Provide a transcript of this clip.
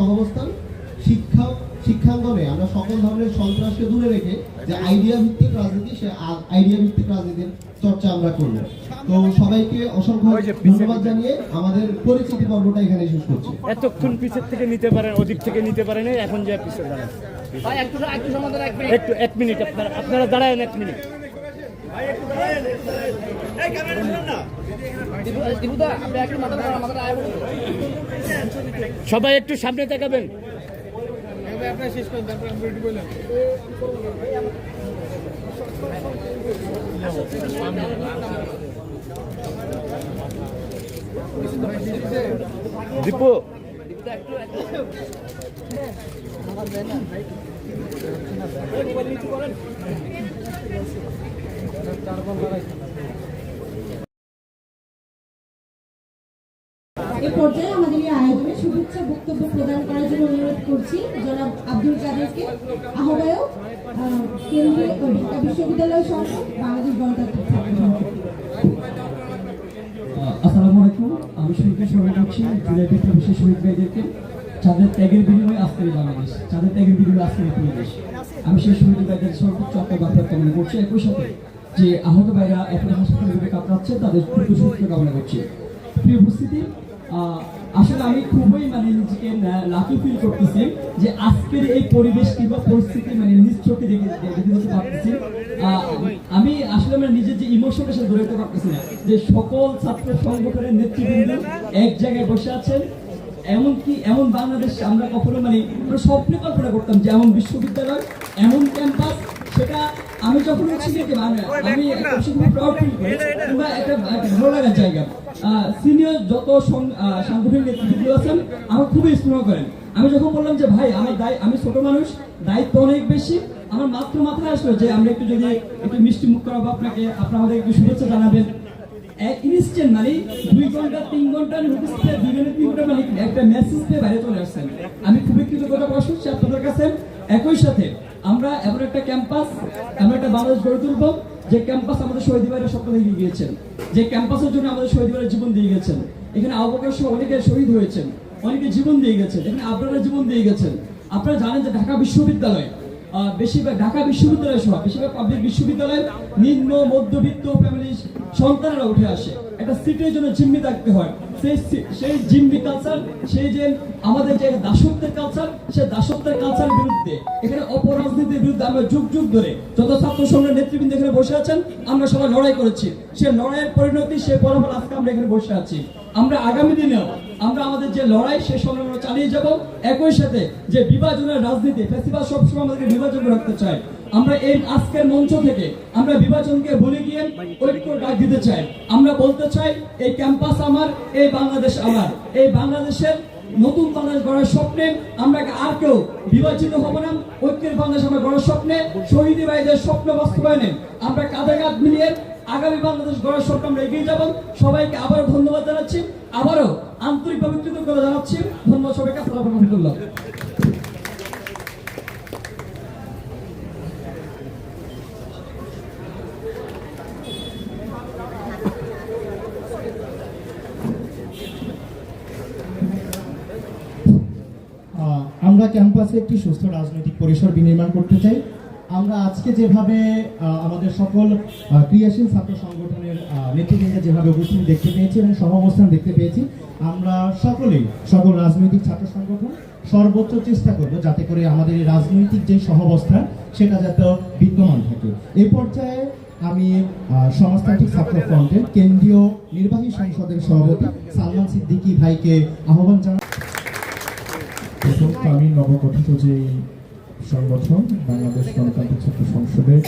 সহাবস্থান শিক্ষা শিক্ষাঙ্গনে আমরা সকল ধরনের সন্ত্রাসকে দূরে রেখে যে আইডিয়া ভিত্তিক রাজনীতি সে আইডিয়া ভিত্তিক রাজনীতির চর্চা আমরা করব। তো সবাইকে অসংখ্য ধন্যবাদ জানিয়ে আমাদের পরিচিতি পর্বটা এখানে শেষ করছি। এতক্ষণ পিছের থেকে নিতে পারেন ওদিক থেকে নিতে পারেন এখন যে পিছিয়ে দাঁড়ান। ভাই একটু একটু সমাধান রাখবেন। একটু এক মিনিট আপনারা আপনারা দাঁড়ায়েন এক মিনিট। সবাই একটু সামনে তাকাবেন। দীপু। একটু আলাইকুম। আমি শহীদকে স্মরণ করছি, জুলাই বিশেষ শহীদ ভাইদেরকে। যাদের ত্যাগের বিনিময়ে আজকের বাংলাদেশ যাদের ত্যাগের বিনিময়ে আজকের বাংলাদেশ আমি সেই শহীদ ভাইদের সর্বোচ্চ আত্মবার্তা কামনা করছি। একই সাথে যে আহত ভাইরা এখন হাসপাতালে তাদের দ্রুত সুস্থ কামনা প্রিয় উপস্থিতি আসলে আমি খুবই মানে নিজেকে লাকি ফিল করতেছি যে আজকের এই পরিবেশটি বা পরিস্থিতি মানে নিজ চোখে দেখে দেখে দেখতে পারতেছি। আমি আসলে আমার নিজের যে ইমোশনটা ধরে পারতেছি না। যে সকল ছাত্র সংগঠনের নেতৃবৃন্দ এক জায়গায় বসে আছেন, এমনকি এমন বাংলাদেশ আমরা কখনো মানে স্বপ্নে কল্পনা করতাম যে এমন বিশ্ববিদ্যালয়, এমন ক্যাম্পাস সেটা আমি যখন হচ্ছি যে বাংলা আমি খুব প্রাউড ফিল করি। কিংবা একটা ভালো লাগার জায়গা। সিনিয়র যত সাংগঠনিক আছেন আমার খুবই স্নেহ করেন। আমি যখন বললাম যে ভাই আমার দায় আমি ছোট মানুষ দায়িত্ব অনেক বেশি। আমার মাত্র মাথায় আসলো যে আমরা একটু যদি একটু মিষ্টি মুখ করাবো আপনাকে আপনারা আমাদের একটু শুভেচ্ছা জানাবেন। এক ইনস্ট্যান্ট মানে দুই ঘণ্টা তিন ঘণ্টা নোটিস পেয়ে দুই ঘণ্টা তিন ঘণ্টা মানে একটা মেসেজ পেয়ে বাইরে চলে আসছেন। আমি খুবই কৃতজ্ঞতা প্রকাশ করছি আপনাদের কাছে। একই সাথে আমরা এমন একটা ক্যাম্পাস, এমন একটা বাংলাদেশ গড়ে তুলবো, যে ক্যাম্পাস আমাদের শহীদ ভাইয়ের স্বপ্ন দেখে গিয়েছেন, যে ক্যাম্পাসের জন্য আমাদের শহীদ ভাইয়ের জীবন দিয়ে গেছেন। এখানে অবকাশ অনেকে শহীদ হয়েছেন, অনেকে জীবন দিয়ে গেছেন। এখানে আপনারা জীবন দিয়ে গেছেন। আপনারা জানেন যে ঢাকা বিশ্ববিদ্যালয় বেশিরভাগ ঢাকা বিশ্ববিদ্যালয় সহ বেশিরভাগ পাবলিক বিশ্ববিদ্যালয় নিম্ন, মধ্যবিত্ত ফ্যামিলির সন্তানেরা উঠে আসে। একটা সিটের জন্য জিম্মি থাকতে হয়। সেই সি- জিম্মি কালচার সেই যে আমাদের যে দাসত্বের কালচার সেই দাসত্বের কালচারের বিরুদ্ধে, এখানে অপরাজনীতির বিরুদ্ধে আমরা যুগ যুগ ধরে যত ছাত্র সংঘের নেতৃবৃন্দ এখানে বসে আছেন, আমরা সবাই লড়াই করেছি। সে লড়াইয়ের পরিণতি, সে ফলাফল আজকে আমরা এখানে বসে আছি। আমরা আগামী দিনেও আমরা আমাদের যে লড়াই, সে সংগ্রাম চালিয়ে যাব। একই সাথে যে বিভাজনের রাজনীতি ফেস্টিভাল সবসময় আমাদেরকে বিভাজন রাখতে চায়। আমরা এই আজকের মঞ্চ থেকে আমরা বিভাজনকে ভুলে গিয়ে ঐক্য ডাক দিতে চাই। আমরা বলতে চাই, এই ক্যাম্পাস আমার, এই বাংলাদেশ আমার। এই বাংলাদেশের নতুন বাংলাদেশ গড়ার স্বপ্নে আমরা আর কেউ বিভাজিত হব না। ঐক্যের বাংলাদেশ আমরা গড়ার স্বপ্নে, শহীদি ভাইদের স্বপ্ন বাস্তবায়নে আমরা কাঁধে কাঁধ মিলিয়ে আগামী বাংলাদেশ গড়ার স্বপ্ন আমরা এগিয়ে যাব। সবাইকে আবারও ধন্যবাদ জানাচ্ছি। আবারও আন্তরিকভাবে কৃতজ্ঞতা জানাচ্ছি। ধন্যবাদ সবাইকে। আসসালামু রহমতুল্লাহ। আমরা ক্যাম্পাসে একটি সুস্থ রাজনৈতিক পরিসর বিনির্মাণ করতে চাই। আমরা আজকে যেভাবে আমাদের সকল ক্রিয়াশীল ছাত্র সংগঠনের নেতৃবৃন্দ যেভাবে উপস্থিত দেখতে পেয়েছি এবং সহাবস্থান দেখতে পেয়েছি, আমরা সকলেই, সকল রাজনৈতিক ছাত্র সংগঠন, সর্বোচ্চ চেষ্টা করব যাতে করে আমাদের এই রাজনৈতিক যে সহাবস্থান, সেটা যাতে বিদ্যমান থাকে। এই পর্যায়ে আমি সমাজতান্ত্রিক ছাত্র ফ্রন্টের কেন্দ্রীয় নির্বাহী সংসদের সভাপতি সালমান সিদ্দিকী ভাইকে আহ্বান জানাই প্রথম আমি নবগঠিত যে সংগঠন বাংলাদেশ গণতান্ত্রিক ছাত্র সংসদের